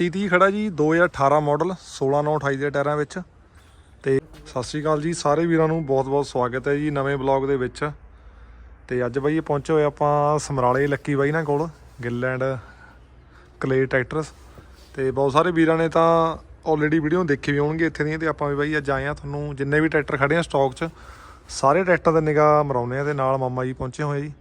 30 ਖੜਾ ਜੀ 2018 ਮਾਡਲ 16928 ਦੇ ਟਾਇਰਾਂ ਵਿੱਚ। ਤੇ ਸਤਿ ਸ਼੍ਰੀ ਅਕਾਲ ਜੀ, ਸਾਰੇ ਵੀਰਾਂ ਨੂੰ ਬਹੁਤ-ਬਹੁਤ ਸਵਾਗਤ ਹੈ ਜੀ ਨਵੇਂ ਬਲੌਗ ਦੇ ਵਿੱਚ। ਤੇ ਅੱਜ ਬਾਈ ਪਹੁੰਚੇ ਹੋਏ ਆਪਾਂ ਸਮਰਾਲੇ ਲੱਕੀ ਬਾਈ ਨਾਲ ਕੋਲ, ਗਿੱਲ ਐਂਡ ਕਲੇ ਟਰੈਕਟਰਸ। ਤੇ ਬਹੁਤ ਸਾਰੇ ਵੀਰਾਂ ਨੇ ਤਾਂ ਆਲਰੇਡੀ ਵੀਡੀਓ ਦੇਖੀ ਵੀ ਹੋਣਗੇ ਇੱਥੇ ਦੀਆਂ, ਤੇ ਆਪਾਂ ਵੀ ਬਾਈ ਅੱਜ ਆਏ ਆ ਤੁਹਾਨੂੰ, ਜਿੰਨੇ ਵੀ ਟਰੈਕਟਰ ਖੜੇ ਆ ਸਟਾਕ 'ਚ, ਸਾਰੇ ਟਰੈਕਟਰ ਦਾ ਨਿਗਾਹ ਮਰਾਉਨੇ ਆ, ਤੇ ਨਾਲ ਮਾਮਾ ਜੀ ਪਹੁੰਚੇ ਹੋਏ ਜੀ।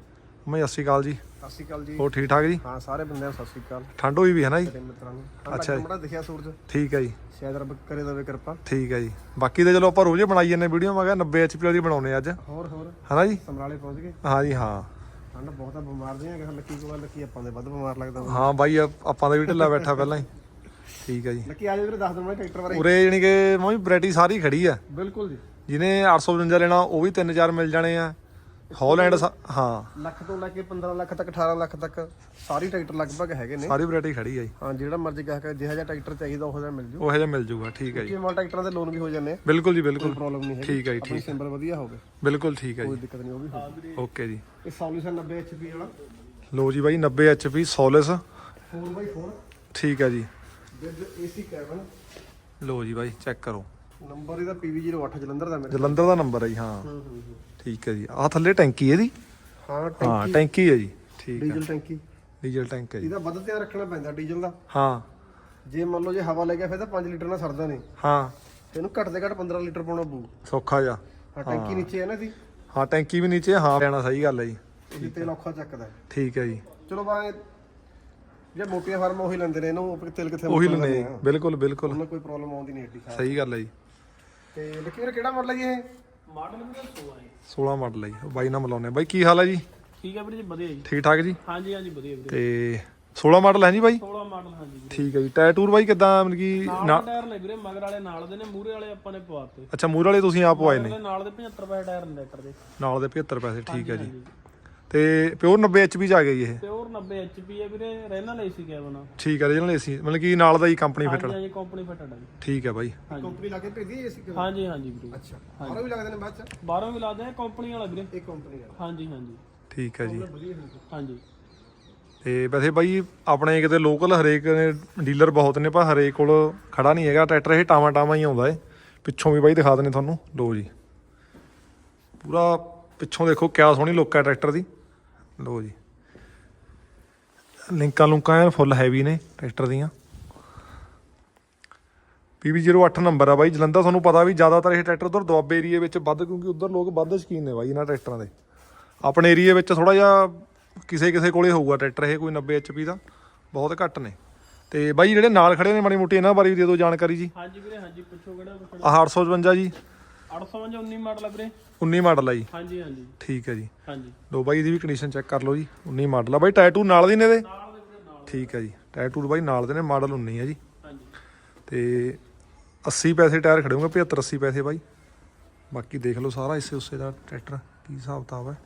ਮਾਮਾ ਸਤਿ ਸ਼੍ਰੀ ਅਕਾਲ ਜੀ। ਸਤਿ ਸ਼੍ਰੀ ਅਕਾਲ ਜੀ। ਹੋਰ ਠੀਕ ਠਾਕ ਜੀ? ਹਾਂ ਸਾਰੇ ਬੰਦਿਆਂ ਨੂੰ ਸਤਿ ਸ਼੍ਰੀ ਅਕਾਲ। ਠੰਡ ਹੋਈ ਵੀ ਹੈ ਨਾ ਜੀ? ਤੇਰੇ ਮਿੱਤਰਾਂ ਨੂੰ। ਅੱਛਾ ਜੀ। ਬੜਾ ਦਿਖਿਆ ਸੂਰਜ। ਠੀਕ ਹੈ ਜੀ। ਸ਼ਾਇਦ ਰੱਬ ਕਰੇ ਦੇਵੇ ਕਿਰਪਾ। ਠੀਕ ਹੈ ਜੀ। ਬਾਕੀ ਤਾਂ ਚਲੋ ਆਪਾਂ ਰੋਜ਼ ਹੀ ਬਣਾਈ ਜਾਂਦੇ ਵੀਡੀਓ ਮੈਂ ਕਿਹਾ 90 ਐਚਪੀ ਵਾਲੀ ਬਣਾਉਨੇ ਅੱਜ। ਹੋਰ ਹੋਰ। ਹਨਾ ਜੀ? ਸਮਰਾਲੇ ਪਹੁੰਚ ਗਏ। ਹਾਂ ਜੀ ਹਾਂ। ਠੰਡ ਬਹੁਤ ਆ ਬਿਮਾਰ ਜਿਹਾ ਹੈਗਾ ਲੱਕੀ ਕੋਲ ਲੱਕੀ ਆਪਾਂ ਦੇ ਵੱਧ ਬਿਮਾਰ ਲੱਗਦਾ ਵਾ। ਹਾਂ ਬਾਈ ਆਪਾਂ ਦਾ ਵੀ ਢਿੱਲਾ ਬੈਠਾ ਪਹਿਲਾਂ ਹੀ। ਠੀਕ ਹੈ ਜੀ। ਲੱਕੀ ਆ ਜਾ ਵੀਰੇ ਦੱਸ ਦਿੰਦਾ ਟਰੈਕਟਰ ਬਾਰੇ। ਉਰੇ ਜਾਣੀ ਕਿ ਮੋਈ ਵੈਰਾਈਟੀ ਸਾਰੀ ਖੜੀ ਆ। ਬਿਲਕੁਲ ਜੀ। ਜਿਹਨੇ 855 ਲੈਣਾ ਉਹ ਵੀ 3-4 ਮਿਲ ਜਾਣੇ ਆ। ਹੌਲੈਂਡ ਹਾਂ। ਲੱਖ ਤੋਂ ਲੈ ਕੇ 15 ਲੱਖ ਤੱਕ 18 ਲੱਖ ਤੱਕ ਸਾਰੀ ਟਰੈਕਟਰ ਲਗਭਗ ਹੈਗੇ ਨੇ। ਸਾਰੀ ਵੈਰਾਈਟੀ ਖੜੀ ਆ ਜੀ। ਹਾਂ ਜਿਹੜਾ ਮਰਜ਼ੀ ਕਹ ਕੇ ਜਿਹੜਾ ਜਿਹਾ ਟਰੈਕਟਰ ਚਾਹੀਦਾ ਉਹ ਜਿਹਾ ਮਿਲ ਜੂ। ਉਹ ਜਿਹਾ ਮਿਲ ਜੂਗਾ ਠੀਕ ਹੈ ਜੀ। ਮਾਲ ਟਰੈਕਟਰਾਂ ਦੇ ਲੋਨ ਵੀ ਹੋ ਜਾਂਦੇ ਆ। ਬਿਲਕੁਲ ਜੀ ਬਿਲਕੁਲ। ਪ੍ਰੋਬਲਮ ਨਹੀਂ ਹੈਗੀ। ਠੀਕ ਹੈ ਜੀ ਆਪਣੀ ਸਿੰਬਲ ਵਧੀਆ ਹੋਵੇ। ਬਿਲਕੁਲ ਠੀਕ ਹੈ ਕੋਈ ਜੀ ਦਿੱਕਤ ਨਹੀਂ ਉਹ ਵੀ ਹੋਵੇ ਓਕੇ ਜੀ। ਇਹ ਸੋਲੂਸ਼ਨ 90 HP ਵਾਲਾ। ਲੋ ਜੀ ਬਾਈ 90 ਐਚਪੀ ਸੋਲਿਸ 4x4 ਠੀਕ ਹੈ ਜੀ। ਵਿਦ AC ਕੈਬਨ ਲੋ ਜੀ ਬਾਈ ਚੈੱਕ ਕਰੋ। ਨੰਬਰ ਇਹਦਾ PV08 ਜਲੰਧਰ ਦਾ ਮੇਰੇ ਜਲੰਧਰ ਦਾ ਨੰਬਰ ਹੈ ਜੀ ਹਾਂ। ਹੂੰ ਹੂੰ ਹੂੰ। ਠੀਕ ਹੈ ਜੀ। ਆਹ ਥੱਲੇ ਟੈਂਕੀ ਇਹਦੀ? ਹਾਂ ਹਾਂ ਟੈਂਕੀ। ਟੈਂਕੀ ਹੈ ਜੀ। ਠੀਕ ਹੈ। ਡੀਜ਼ਲ ਟੈਂਕੀ। ਡੀਜ਼ਲ ਟੈਂਕ ਹੈ ਜੀ। ਇਹਦਾ ਵੱਧ ਧਿਆਨ ਰੱਖਣਾ ਪੈਂਦਾ ਡੀਜ਼ਲ ਦਾ। ਹਾਂ। ਜੇ ਮੰਨ ਲਓ ਜੇ ਹਵਾ ਲੈ ਗਿਆ ਫਿਰ ਤਾਂ 5 ਲੀਟਰ ਨਾਲ ਸਰਦਾ ਨਹੀਂ। ਹਾਂ। ਇਹਨੂੰ ਘੱਟ ਦੇ ਘੱਟ 15 ਲੀਟਰ ਪਾਉਣਾ ਪਊ। ਸੌਖਾ ਜਾ ਹਾਂ ਟੈਂਕੀ ਨੀਚੇ ਹੈ ਨਾ ਦੀ ਹਾਂ ਟੈਂਕੀ ਵੀ ਨੀਚੇ ਹਾਂ। ਲੈਣਾ ਸਹੀ ਗੱਲ ਹੈ ਜੀ। ਇਹ ਤੇਲ ਔਖਾ ਚੱਕਦਾ ਹੈ। ਠੀਕ ਹੈ ਜੀ। ਚਲੋ ਬਾਏ ਜੇ ਮੋਟੀਆਂ ਫਾਰਮ ਉਹੀ ਲੈਂਦੇ ਨੇ ਇਹਨੂੰ ਉਹ ਤੇਲ ਕਿੱਥੇ ਉਹੀ ਮੁੱਕਦਾ ਲੈਣੇ ਆ। ਬਿਲਕੁਲ ਬਿਲਕੁਲ। ਉਹਨਾਂ ਕੋਈ ਪ੍ਰੋਬਲਮ ਆਉਂਦੀ ਨਹੀਂ ਏਡੀ ਖਾਸ। ਸਹੀ ਗੱਲ ਹੈ ਜੀ। ਤੇ ਲਕੀਰ ਕਿਹੜਾ ਮਾਡਲ ਹੈ ਜੀ ਇਹ? ਮਾਡਲ ਵੀਰੇ 16 ਹੈ। 16 ਮਾਡਲ ਹੈ ਜੀ ਬਾਈ ਨਾਲ ਮਿਲਾਉਣੇ ਬਾਈ ਕੀ ਹਾਲ ਹੈ ਜੀ? ਠੀਕ ਹੈ ਵੀਰੇ ਜੀ ਵਧੀਆ ਜੀ। ਠੀਕ ਠਾਕ ਜੀ? ਹਾਂਜੀ ਹਾਂਜੀ ਵਧੀਆ ਵੀਰੇ ਤੇ 16 ਮਾਡਲ ਹੈ ਜੀ ਬਾਈ? 16 ਮਾਡਲ ਹਾਂਜੀ ਵੀਰੇ ਠੀਕ ਹੈ ਜੀ ਟਾਇਰ ਟੂਰ ਬਾਈ ਕਿਦਾਂ ਮਤਲਬ ਕਿ ਨਾਲ ਟਾਇਰ ਨੇ ਵੀਰੇ ਮਗਰ ਵਾਲੇ ਨਾਲ ਦੇ ਨੇ ਮੂਰੇ ਵਾਲੇ ਆਪਾਂ ਨੇ ਪਵਾਤੇ ਅੱਛਾ ਮੂਰ ਵਾਲੇ ਤੁਸੀਂ ਆਪ ਆਏ ਨੇ? ਨਾਲ ਦੇ 75 ਰੁਪਏ ਟਾਇਰ ਨੇ ਦੇ। ਨਾਲ ਦੇ 75 ਪੈਸੇ ਠੀਕ ਹੈ ਜੀ। ਤੇ ਪਿਓਰ 90 ਐਚਪੀ ਚ ਆ ਗਈ ਇਹ। ਪਿਓਰ 90 ਐਚਪੀ ਹੈ ਵੀਰੇ ਰਹਿਣਾ ਲਈ ਸੀ ਕੈਬਨ ਠੀਕ ਹੈ ਰੀਜਨਲ ਏਸੀ ਮਤਲਬ ਕਿ ਨਾਲ ਦਾ ਹੀ ਕੰਪਨੀ ਫਿੱਟਡ ਹਾਂਜੀ ਕੰਪਨੀ ਫਿਟਡ ਹੈ ਜੀ। ਠੀਕ ਹੈ ਬਾਈ। ਕੰਪਨੀ ਲਾ ਕੇ ਭੇਜੀ ਏਸੀ ਹਾਂਜੀ ਹਾਂਜੀ ਵੀਰੇ। ਅੱਛਾ ਬਾਹਰੋਂ ਵੀ ਲੱਗਦੇ ਨੇ ਬਾਅਦ ਚ? ਬਾਹਰੋਂ ਵੀ ਲਾਦੇ ਆ ਕੰਪਨੀ ਵਾਲਾ ਵੀਰੇ। ਇਹ ਕੰਪਨੀ ਵਾਲਾ। ਹਾਂਜੀ ਹਾਂਜੀ। ਠੀਕ ਹੈ ਜੀ। ਵਧੀਆ ਹਾਂਜੀ। ਤੇ ਵੈਸੇ ਬਾਈ ਆਪਣੇ ਕਿਤੇ ਲੋਕਲ ਹਰੇਕ ਨੇ ਡੀਲਰ ਬਹੁਤ ਨੇ ਪਰ ਹਰੇਕ ਕੋਲ ਖੜਾ ਨਹੀਂ ਹੈਗਾ। ਟਰੈਕਟਰ ਇਹ ਟਾਵਾਂ ਟਾਵਾਂ ਹੀ ਆਉਂਦਾ ਏ। ਪਿੱਛੋਂ ਵੀ ਬਾਈ ਦਿਖਾ ਦਨੇ ਤੁਹਾਨੂੰ। ਲੋ ਜੀ। ਪੂਰਾ ਪਿੱਛੋਂ ਦੇਖੋ ਕਿਆ ਸੋਹਣੀ ਲੁੱਕ ਹੈ ਟਰੈਕਟਰ ਦੀ। ਲੋ ਜੀ। ਲਿੰਕਾਂ ਲੁੰਕਾਂ ਐਨ ਫੁੱਲ ਹੈਵੀ ਨੇ ਟਰੈਕਟਰ ਦੀਆਂ। PB08 ਨੰਬਰ ਆ ਬਾਈ। ਜਲੰਧਰ ਤੁਹਾਨੂੰ ਪਤਾ ਵੀ ਜ਼ਿਆਦਾਤਰ ਇਹ ਟਰੈਕਟਰ ਉਧਰ ਦੁਆਬੇ ਏਰੀਏ ਵਿੱਚ ਵੱਧ ਕਿਉਂਕਿ ਉਧਰ ਲੋਕ ਵੱਧ ਸ਼ਕੀਨ ਨੇ ਬਾਈ ਇਹਨਾਂ ਟਰੈਕਟਰਾਂ ਦੇ। ਆਪਣੇ ਏਰੀਏ ਵਿੱਚ ਥੋੜਾ ਜਿਹਾ ਕਿਸੇ ਕਿਸੇ ਕੋਲੇ ਹੋਊਗਾ ਟਰੈਕਟਰ ਇਹ ਕੋਈ 90 HP ਦਾ। ਬਹੁਤ ਘੱਟ ਨੇ। ਤੇ ਬਾਈ ਜਿਹੜੇ ਨਾਲ ਖੜੇ ਨੇ ਮਾੜੀ ਮੋਟੀ ਇਹਨਾਂ ਬਾਰੇ ਵੀ ਦੇ ਦਿਓ ਜਾਣਕਾਰੀ ਜੀ। ਹਾਂਜੀ ਵੀਰੇ ਹਾਂਜੀ ਪੁੱਛੋ ਕਿਹੜਾ ਆਹ 855 ਜੀ। 819 ਮਾਡਲ ਆ ਵੀਰੇ। 19 ਮਾਡਲ ਆ ਜੀ। ਹਾਂਜੀ ਹਾਂਜੀ। ਠੀਕ ਹੈ ਜੀ। ਹਾਂਜੀ। ਲੋ ਬਾਈ ਇਹਦੀ ਵੀ ਕੰਡੀਸ਼ਨ ਚੈੱਕ ਕਰ ਲਓ ਜੀ। 19 ਮਾਡਲ ਆ। ਬਾਈ ਟਾਇਰ ਨਾਲ ਦੀ ਨੇ ਇਹਦੇ? ਨਾਲ ਦੇ ਵੀਰੇ ਨਾਲ ਠੀਕ ਹੈ ਜੀ। ਟਾਇਰ ਬਾਈ ਨਾਲ ਦੇ ਨੇ ਮਾਡਲ 19 ਹੈ ਜੀ। ਹਾਂਜੀ। ਤੇ 80 ਪੈਸੇ ਟਾਇਰ ਖੜੇ ਹੋਣਗੇ 75 80 ਪੈਸੇ ਬਾਈ। ਬਾਕੀ ਦੇਖ ਲਓ ਸਾਰਾ ਇਸੇ ਉਸੇ ਦਾ ਟਰੈਕਟਰ ਕੀ ਹਿਸਾਬ ਕਿਤਾਬ ਹੈ।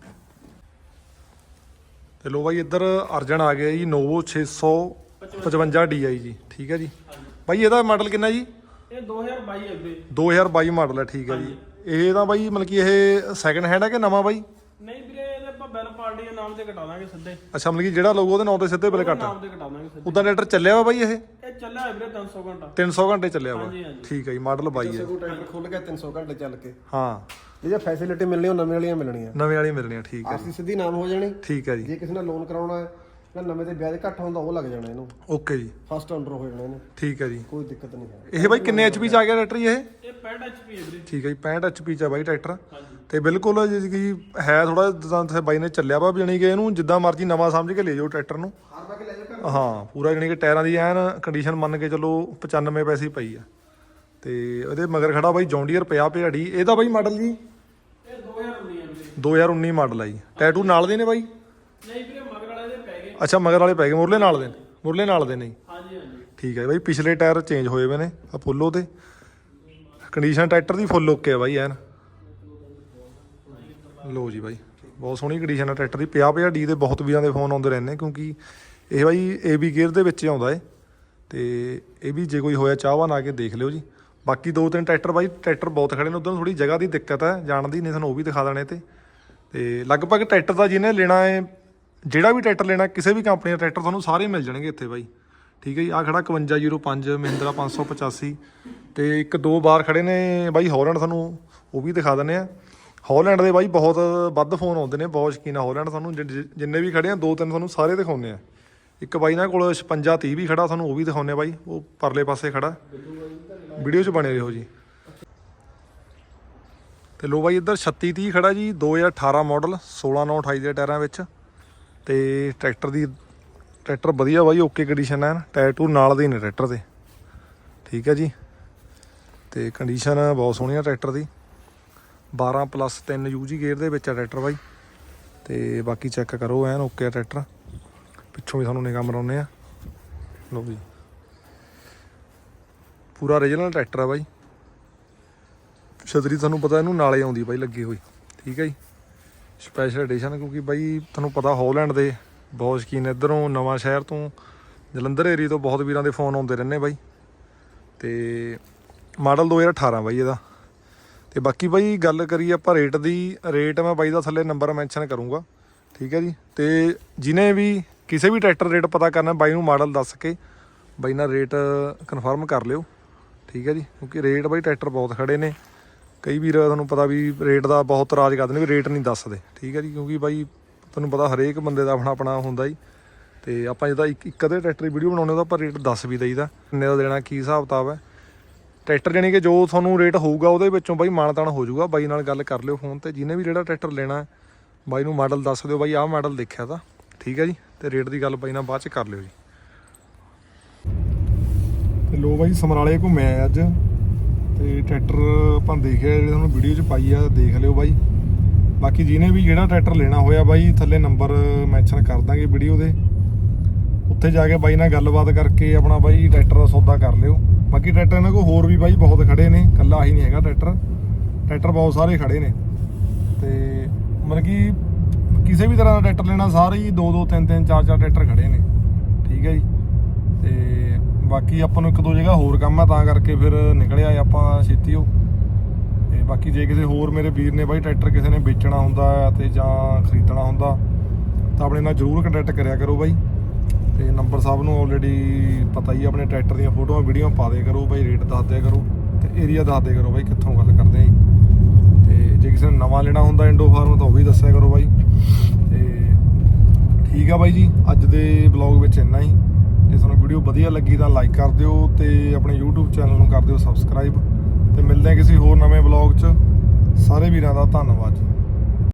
ਤੇ ਲੋ ਬਾਈ ਇੱਧਰ ਅਰਜਨ ਆ ਗਿਆ ਜੀ ਨੋਵੋ 655 DI ਜੀ। ਠੀਕ ਹੈ ਜੀ। ਬਾਈ ਇਹਦਾ ਮਾਡਲ ਕਿੰਨਾ ਜੀ? ਇਹ 2022 ਹੈ ਵੀਰੇ 2022 ਮਾਡਲ ਹੈ ਠੀਕ ਹੈ ਜੀ। ਇਹ ਤਾਂ ਬਾਈ ਮਤਲਬ ਕਿ ਇਹ ਸੈਕੰਡ ਹੈਂਡ ਹੈ ਕਿ ਨਵਾਂ ਬਾਈ? ਨਹੀਂ ਵੀਰੇ ਇਹਦੇ ਆਪਾਂ ਬੈਲ ਪਾਰਟੀ ਦੇ ਨਾਮ ਤੇ ਕਟਾ ਦਾਂਗੇ ਸਿੱਧੇ। ਅੱਛਾ ਮਤਲਬ ਕਿ ਜਿਹੜਾ ਲੋਗੋ ਉਹਦੇ ਨਾਂ ਤੇ ਸਿੱਧੇ ਬਿਲ ਕੱਟ। ਨਾਮ ਤੇ ਕਟਾ ਦਾਂਗੇ ਸਿੱਧੇ। ਉਦਾਂ ਟਰੈਕਟਰ ਚੱਲਿਆ ਵਾ ਬਾਈ ਇਹ? ਇਹ ਚੱਲਿਆ ਹੈ ਵੀਰੇ 300 ਘੰਟਾ। 300 ਘੰਟੇ ਚੱਲਿਆ ਵਾ। ਹਾਂਜੀ, ਹਾਂਜੀ। ਠੀਕ ਹੈ ਜੀ ਮਾਡਲ 22 ਹੈ। ਸਗੋਂ ਖੁੱਲ ਗਿਆ 300 ਘੰਟੇ ਚੱਲ ਕੇ। ਹਾਂ। ਇਹ ਜੇ ਫੈਸਿਲਿਟੀ ਮਿਲਣੀ ਉਹ ਨਵੇਂ ਵਾਲੀਆਂ ਮਿਲਣੀਆਂ। ਨਵੇਂ ਵਾਲੀ ਮਿਲਣੀ ਆ ਠੀਕ ਹੈ ਆਰਸੀ ਸਿੱਧੀ ਨਾਮ ਹੋ ਜਾਣੀ। ਠੀਕ ਹੈ ਜੀ। ਜੇ ਕਿਸੇ ਨੇ ਲੋਨ ਕਰਾਉਣਾ ਹੈ ਜਾਂ ਨਵੇਂ ਤੇ ਵਿਆਜ ਘੱਟ ਹੁੰਦਾ ਉਹ ਲੱਗ ਜਾਣਾ ਇਹਨੂੰ। ਓਕੇ ਜੀ। ਫਸਟ ਅੰਡਰ ਹੋ ਜਾਣਾ ਇਹਨੂੰ। ਠੀਕ ਹੈ ਜੀ। ਕੋਈ ਦਿੱਕਤ ਨਹੀਂ ਹੈ। ਇਹ ਬਾਈ ਕਿੰਨੇ ਐਚਪੀ ਚ ਆ ਗਿਆ ਟਰੈਕਟਰ ਜੀ ਇਹ? ਇਹ 65 HP ਹੈ ਵੀਰੇ। ਠੀਕ ਹੈ ਜੀ 65 ਐਚਪੀ ਚ ਆ ਬਾਈ ਟਰੈਕਟਰ। ਤੇ ਬਿਲਕੁਲ ਜਿਹੜੀ ਕਿ ਹੈ ਥੋੜਾ ਜਿੱਦਾਂ ਤੇ ਬਾਈ ਨੇ ਚੱਲਿਆ ਵਾ ਜਾਣੀ ਕਿ ਇਹਨੂੰ ਜਿੱਦਾਂ ਮਰਜ਼ੀ ਨਵਾਂ ਸਮਝ ਕੇ ਲੈ ਜਾਓ ਟਰੈਕਟਰ ਨੂੰ। ਹਾਰ ਪਾ ਕੇ ਲੈ ਜਾਓ ਹਾਂ ਪੂਰਾ ਜਾਣੀ ਕਿ ਟਾਇਰਾਂ ਦੀ ਐਨ ਕੰਡੀਸ਼ਨ ਮੰਨ ਕੇ ਚੱਲੋ 95 ਪੈਸੇ ਹੀ ਪਈ ਆ। ਤੇ ਇਹਦੇ ਮਗਰ ਖੜਾ ਬਾਈ ਜੌਂਡੀਅਰ ਪਿਆ ਭਿਆੜੀ। ਇਹਦਾ ਬਾਈ ਮਾਡਲ ਜੀ? ਇਹ 2019 ਹੈ ਵੀਰੇ। 2019 ਮਾਡਲ ਆ ਜੀ। ਟੈਟੂ ਨਾਲ ਦੇ ਨੇ ਬਾਈ? ਨਹੀਂ ਵੀਰੇ ਮਗਰ ਵਾਲੇ ਦੇ ਪੈ ਗਏ। ਅੱਛਾ ਮਗਰ ਵਾਲੇ ਪੈ ਗਏ। ਮੁਰਲੇ ਨਾਲ ਦੇ ਨੇ। ਮੁਰਲੇ ਨਾਲ ਦੇ ਨੇ ਜੀ। ਹਾਂਜੀ ਹਾਂਜੀ। ਠੀਕ ਹੈ ਬਾਈ ਪਿਛਲੇ ਟਾਇਰ ਚੇਂਜ ਹੋਏ ਹੋਏ ਨੇ ਆ ਫੁੱਲੋ ਤੇ ਕੰਡੀਸ਼ਨ ਟਰੈਕਟਰ ਦੀ ਫੁੱਲ ਓਕੇ ਆ ਬਾਈ ਐਨ। ਲੋ ਜੀ ਬਾਈ ਬਹੁਤ ਸੋਹਣੀ ਕੰਡੀਸ਼ਨ ਆ ਟਰੈਕਟਰ ਦੀ। ਪਿਆ ਪਿਆ ਡੀ ਦੇ ਬਹੁਤ ਵੀਰਾਂ ਦੇ ਫੋਨ ਆਉਂਦੇ ਰਹਿੰਦੇ ਕਿਉਂਕਿ ਇਹ ਬਾਈ ਏਬੀ ਗੇਅਰ ਦੇ ਵਿੱਚ ਹੀ ਆਉਂਦਾ ਏ। ਤੇ ਇਹ ਵੀ ਜੇ ਕੋਈ ਹੋਇਆ ਚਾਹਵਾਨ ਆ ਕੇ ਦੇਖ ਲਿਓ ਜੀ। ਬਾਕੀ ਦੋ ਤਿੰਨ ਟਰੈਕਟਰ ਬਾਈ ਟਰੈਕਟਰ ਬਹੁਤ ਖੜੇ ਨੇ। ਉਧਰ ਥੋੜੀ ਜਗ੍ਹਾ ਦੀ ਦਿੱਕਤ ਹੈ ਜਾਣ ਦੀ ਨਹੀਂ ਤੁਹਾਨੂੰ ਉਹ ਵੀ ਦਿਖਾ ਦੇਣੇ ਤੇ। ਤੇ ਲਗਭਗ ਟਰੈਕਟਰ ਦਾ ਜਿਹਨੇ ਲੈਣਾ ਹੈ ਜਿਹੜਾ ਵੀ ਟਰੈਕਟਰ ਲੈਣਾ, ਕਿਸੇ ਵੀ ਕੰਪਨੀ ਦਾ ਟਰੈਕਟਰ ਤੁਹਾਨੂੰ ਸਾਰੇ ਮਿਲ ਜਾਣਗੇ ਇੱਥੇ ਬਾਈ। ਠੀਕ ਹੈ ਜੀ ਆ ਖੜਾ 5105 ਮਹਿੰਦਰਾ 585 ਤੇ ਇੱਕ ਦੋ ਬਾਰ ਖੜੇ ਨੇ ਬਾਈ ਹਾਲੈਂਡ ਤੁਹਾਨੂੰ ਉਹ ਵੀ ਦਿਖਾ ਦਿੰਨੇ ਆ। ਹਾਲੈਂਡ ਦੇ ਬਾਈ ਬਹੁਤ ਵੱਧ ਫੋਨ ਆਉਂਦੇ ਨੇ, ਬਹੁਤ ਸ਼ਕੀਨ ਆ ਹਾਲੈਂਡ ਤੁਹਾਨੂੰ ਜਿੰਨੇ ਵੀ ਖੜੇ ਆ ਦੋ ਤਿੰਨ ਤੁਹਾਨੂੰ ਸਾਰੇ ਦਿਖਾਉਂਦੇ ਆ। ਇੱਕ ਬਾਈ ਨਾਲ ਕੋਲ 56 30 ਵੀ ਖੜਾ ਤੁਹਾਨੂੰ ਉਹ ਵੀ ਦਿਖਾਉਂਦੇ ਆ ਬਾਈ, ਉਹ ਪਰਲੇ ਪਾਸੇ ਖੜਾ। ਵੀਡੀਓ 'ਚ ਬਣੇ ਰਹੋ ਜੀ। ਤੇ ਲੋ ਬਾਈ ਇੱਧਰ 36 30 ਖੜਾ ਜੀ 2018 ਮਾਡਲ 16 9 28 ਦੇ ਟਾਇਰਾਂ ਵਿੱਚ। ਤੇ ਟਰੈਕਟਰ ਦੀ, ਟਰੈਕਟਰ ਵਧੀਆ ਬਾਈ, ਓਕੇ ਕੰਡੀਸ਼ਨ ਹੈ ਟਾਇਰ ਟੂ ਨਾਲ ਦੇ ਨੇ ਟਰੈਕਟਰ ਦੇ। ਠੀਕ ਹੈ ਜੀ। ਤੇ ਕੰਡੀਸ਼ਨ ਬਹੁਤ ਸੋਹਣੀ ਆ ਟਰੈਕਟਰ ਦੀ। 12 ਪਲੱਸ 3 ਯੂਜੀ ਗੇਅਰ ਦੇ ਵਿੱਚ ਆ ਟਰੈਕਟਰ ਬਾਈ। ਤੇ ਬਾਕੀ ਚੈੱਕ ਕਰੋ ਐਨ, ਓਕੇ ਆ ਟਰੈਕਟਰ। ਪਿੱਛੋਂ ਵੀ ਤੁਹਾਨੂੰ ਨਿਗਾਹ ਮਰਾਉਂਦੇ ਆ। ਲੋ ਜੀ। ਪੂਰਾ ਓਰੀਜਨਲ ਟਰੈਕਟਰ ਆ ਬਾਈ। ਛਤਰੀ ਤੁਹਾਨੂੰ ਪਤਾ ਇਹਨੂੰ ਨਾਲੇ ਆਉਂਦੀ ਬਾਈ, ਲੱਗੀ ਹੋਈ। ਠੀਕ ਹੈ ਜੀ। ਸਪੈਸ਼ਲ ਐਡੀਸ਼ਨ ਕਿਉਂਕਿ ਬਾਈ ਤੁਹਾਨੂੰ ਪਤਾ ਹਾਲੈਂਡ ਦੇ ਬਹੁਤ ਸ਼ਕੀਨ ਇਧਰੋਂ ਨਵਾਂ ਸ਼ਹਿਰ ਤੋਂ ਜਲੰਧਰ ਏਰੀਆ ਤੋਂ ਬਹੁਤ ਵੀਰਾਂ ਦੇ ਫੋਨ ਆਉਂਦੇ ਰਹਿੰਦੇ ਬਾਈ। ਤੇ ਮਾਡਲ 2018 ਬਾਈ ਇਹਦਾ। ਤੇ ਬਾਕੀ ਬਾਈ ਗੱਲ ਕਰੀਏ ਆਪਾਂ ਰੇਟ ਦੀ ਰੇਟ ਮੈਂ ਬਾਈ ਦਾ ਥੱਲੇ ਨੰਬਰ ਮੈਂਸ਼ਨ ਕਰੂੰਗਾ। ਠੀਕ ਹੈ ਜੀ? ਤੇ ਜਿਨੇ ਵੀ ਕਿਸੇ ਵੀ ਟਰੈਕਟਰ ਰੇਟ ਪਤਾ ਕਰਨਾ, ਬਾਈ ਨੂੰ ਮਾਡਲ ਦੱਸ ਕੇ ਬਾਈ ਨਾਲ ਰੇਟ ਕਨਫਰਮ ਕਰ ਲਿਓ। ਠੀਕ ਹੈ ਜੀ? ਕਿਉਂਕਿ ਰੇਟ ਬਾਈ ਟਰੈਕਟਰ ਬਹੁਤ ਖੜੇ ਨੇ। ਕਈ ਵੀਰ ਤੁਹਾਨੂੰ ਪਤਾ ਵੀ ਰੇਟ ਦਾ ਬਹੁਤ ਰਾਜ ਕਰਦੇ ਨੇ ਵੀ ਰੇਟ ਨਹੀਂ ਦੱਸਦੇ, ਠੀਕ ਹੈ ਜੀ? ਕਿਉਂਕਿ ਬਾਈ ਤੁਹਾਨੂੰ ਪਤਾ ਹਰੇਕ ਬੰਦੇ ਦਾ ਆਪਣਾ ਆਪਣਾ ਹੁੰਦਾ ਜੀ। ਤੇ ਆਪਾਂ ਜਿਹਦਾ ਇੱਕ ਇੱਕ ਅੱਧੇ ਟਰੈਕਟਰ ਦੀ ਵੀਡੀਓ ਬਣਾਉਣੇ ਉਹਦਾ ਪਰ ਰੇਟ ਦੱਸ ਵੀ ਦਈਦਾ, ਕਿੰਨੇ ਦਾ ਦੇਣਾ, ਕੀ ਹਿਸਾਬ ਕਿਤਾਬ ਹੈ। ਟਰੈਕਟਰ ਜਾਨੀ ਕਿ ਜੋ ਤੁਹਾਨੂੰ ਰੇਟ ਹੋਊਗਾ, ਉਹਦੇ ਵਿੱਚੋਂ ਬਾਈ ਮਾਨਤਾਨ ਹੋ ਜਾਊਗਾ। ਬਾਈ ਨਾਲ ਗੱਲ ਕਰ ਲਿਓ ਫੋਨ ਤੇ, ਜਿਹਨੇ ਵੀ ਜਿਹੜਾ ਟਰੈਕਟਰ ਲੈਣਾ ਬਾਈ ਨੂੰ ਮਾਡਲ ਦੱਸ ਦਿਓ। ਬਾਈ ਆਹ ਮਾਡਲ ਦੇਖਿਆ ਤਾਂ, ਠੀਕ ਹੈ ਜੀ? ਤੇ ਰੇਟ ਦੀ ਗੱਲ ਬਾਈ ਨਾਲ ਬਾਅਦ ਚ ਕਰ ਲਿਓ ਜੀ। ਤੇ ਲੋ ਬਾਈ ਸਮਰਾਲੇ ਘੁੰਮਿਆ ਆਏ ਅੱਜ। ਤੇ ਟਰੈਕਟਰ ਆਪਾਂ ਦੇਖਿਆ ਜਿਹੜੇ ਤੁਹਾਨੂੰ ਵੀਡੀਓ 'ਚ ਪਾਈ ਆ, ਦੇਖ ਲਿਓ ਬਾਈ। ਬਾਕੀ ਜਿਹਨੇ ਵੀ ਜਿਹੜਾ ਟਰੈਕਟਰ ਲੈਣਾ ਹੋਇਆ ਬਾਈ, ਥੱਲੇ ਨੰਬਰ ਮੈਂਸ਼ਨ ਕਰ ਦਾਂਗੇ ਵੀਡੀਓ ਦੇ। ਉੱਥੇ ਜਾ ਕੇ ਬਾਈ ਨਾਲ ਗੱਲਬਾਤ ਕਰਕੇ ਆਪਣਾ ਬਾਈ ਟਰੈਕਟਰ ਦਾ ਸੌਦਾ ਕਰ ਲਿਓ। ਬਾਕੀ ਟਰੈਕਟਰ ਇਹਨਾਂ ਕੋਲ ਹੋਰ ਵੀ ਬਾਈ ਬਹੁਤ ਖੜੇ ਨੇ ਕੱਲਾ ਹੀ ਨਹੀਂ ਹੈਗਾ ਟਰੈਕਟਰ। ਟਰੈਕਟਰ ਬਹੁਤ ਸਾਰੇ ਖੜੇ ਨੇ। ਤੇ ਮਤਲਬ ਕਿ ਕਿਸੇ ਵੀ ਤਰ੍ਹਾਂ ਦਾ ਟਰੈਕਟਰ ਲੈਣਾ, ਸਾਰੇ ਹੀ 2 2 3 3 4 4 ਟਰੈਕਟਰ ਖੜੇ ਨੇ। ਠੀਕ ਹੈ ਜੀ। ਤੇ ਬਾਕੀ ਆਪਾਂ ਨੂੰ ਇੱਕ ਦੋ ਜਗ੍ਹਾ ਹੋਰ ਕੰਮ ਆ ਤਾਂ ਕਰਕੇ ਫਿਰ ਨਿਕਲਿਆ ਆਪਾਂ ਛੇਤੀ ਉਹ। ਤੇ ਬਾਕੀ ਜੇ ਕਿਸੇ ਹੋਰ ਮੇਰੇ ਵੀਰ ਨੇ ਬਾਈ ਟਰੈਕਟਰ ਕਿਸੇ ਨੇ ਵੇਚਣਾ ਹੁੰਦਾ ਹੈ ਤੇ ਜਾਂ ਖਰੀਦਣਾ ਹੁੰਦਾ ਤਾਂ ਆਪਣੇ ਨਾਲ ਜਰੂਰ ਕੰਟੈਕਟ ਕਰਿਆ ਕਰੋ ਬਾਈ। ਤੇ ਨੰਬਰ ਸਾਹਿਬ ਨੂੰ ਆਲਰੇਡੀ ਪਤਾ ਹੀ ਆ, ਆਪਣੇ ਟਰੈਕਟਰ ਦੀਆਂ ਫੋਟੋਆਂ ਵੀਡੀਓ ਪਾ ਦਿਆ ਕਰੋ ਬਾਈ ਰੇਟ ਦੱਸ ਦਿਆ ਕਰੋ। ਤੇ ਏਰੀਆ ਦੱਸ ਦਿਆ ਕਰੋ ਬਾਈ ਕਿੱਥੋਂ ਗੱਲ ਕਰਦੇ ਆ ਜੀ। ਤੇ ਜੇ ਕਿਸੇ ਨੇ ਨਵਾਂ ਲੈਣਾ ਹੁੰਦਾ ਇੰਡੋ ਫਾਰਮ ਤਾਂ ਉਹ ਵੀ ਦੱਸਿਆ ਕਰੋ ਬਾਈ। ਤੇ ਠੀਕ ਆ ਬਾਈ ਜੀ ਅੱਜ ਦੇ ਬਲੌਗ ਵਿੱਚ ਇੰਨਾ ਹੀ। ਜੇ ਤੁਹਾਨੂੰ ਵੀਡੀਓ ਵਧੀਆ ਲੱਗੀ ਤਾਂ ਲਾਈਕ ਕਰ ਦਿਓ ਤੇ ਆਪਣੇ YouTube ਚੈਨਲ ਨੂੰ ਕਰ ਦਿਓ ਸਬਸਕ੍ਰਾਈਬ ਤੇ ਮਿਲਦੇ ਹਾਂ ਕਿਸੇ ਹੋਰ ਨਵੇਂ ਬਲੌਗ 'ਚ। ਸਾਰੇ ਵੀਰਾਂ ਦਾ ਧੰਨਵਾਦ ਜੀ।